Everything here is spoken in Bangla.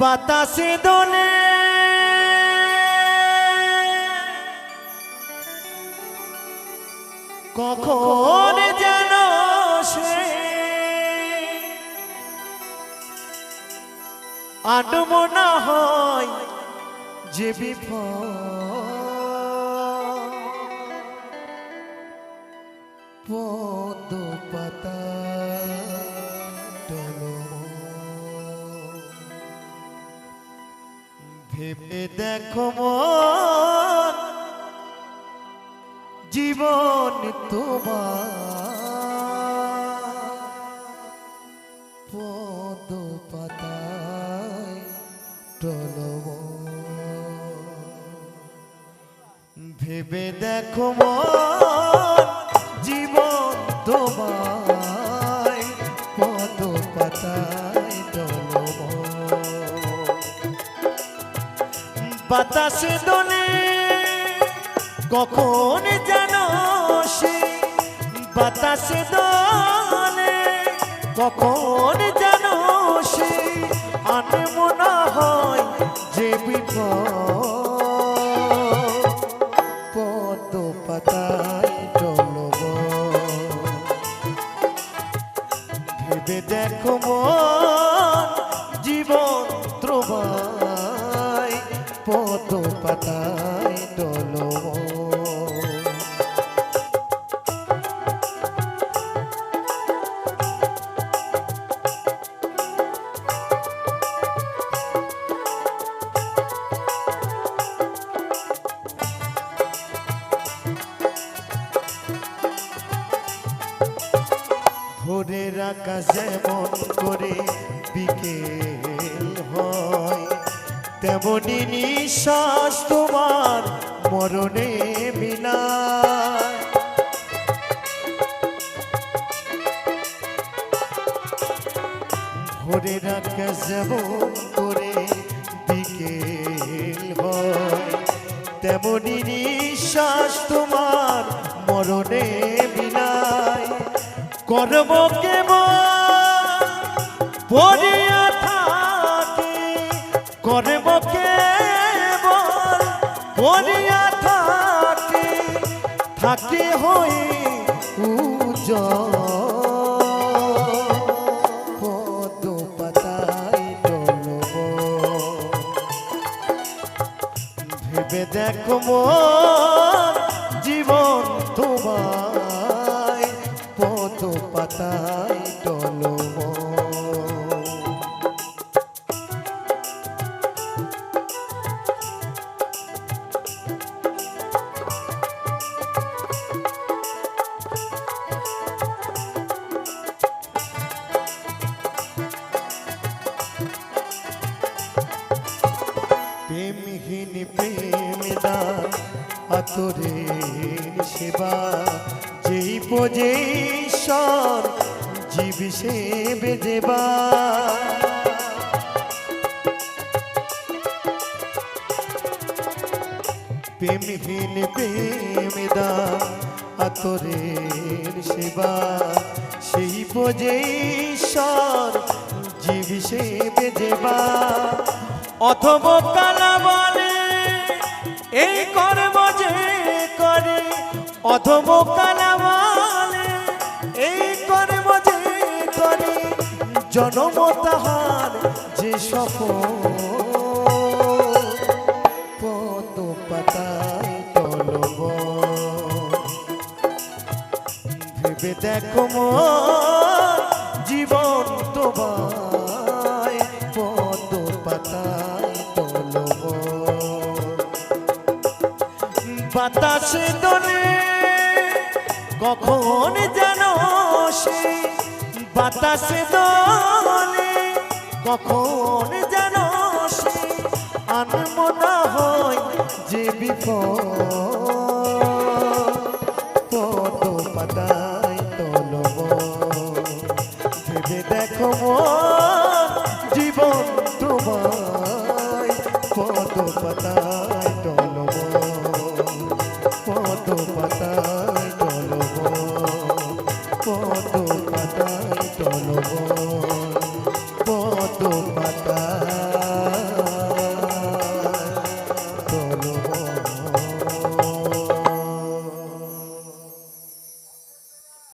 বাতাসে দোলে। কখন যেন সে আডমনা হয় যে বিপদ ভেবে দেখো মন জীবন তোমার পদ পাতায় ভেবে দেখো মন জীবন তোমায় বাতাসে দোলে, কখন যেন সে বাতাসে দোলে, কখন যেন সে আনমনা হয় যে পদ পাতায় টলব ভেবে দেখো মন পাতায় টলব ভোরের আকাশ করে বিকেল হয় তেমনি নিঃশ্বাস তোমার মরণে মিলায় ভোরের আকাশ যেমন করে বিকেল হয়, তেমনি নিঃশ্বাস তোমার মরণে মিলায় কর্ম কেবল পড়িয়া পড়িয়া থাকি থাকি হই দেখো মন জীবন তোমায়। পদ পাতায় টলব আতরের সেবা, যেই পজেশ্বর জীব সে বেদেবা প্রেমহীন প্রেম দান আতরের সেবা, সেই পজেশ্বর জীব সে বেদেবা অথব কালা অথব কালা এই কর্ম যে করে জনম তাহার যে কত পাতায় তলব। ভেবে দেখো মন দোলে কখন যেন সে বাতাসে দোলে কখন যেন সে আনমনা হয় যে বিপদ।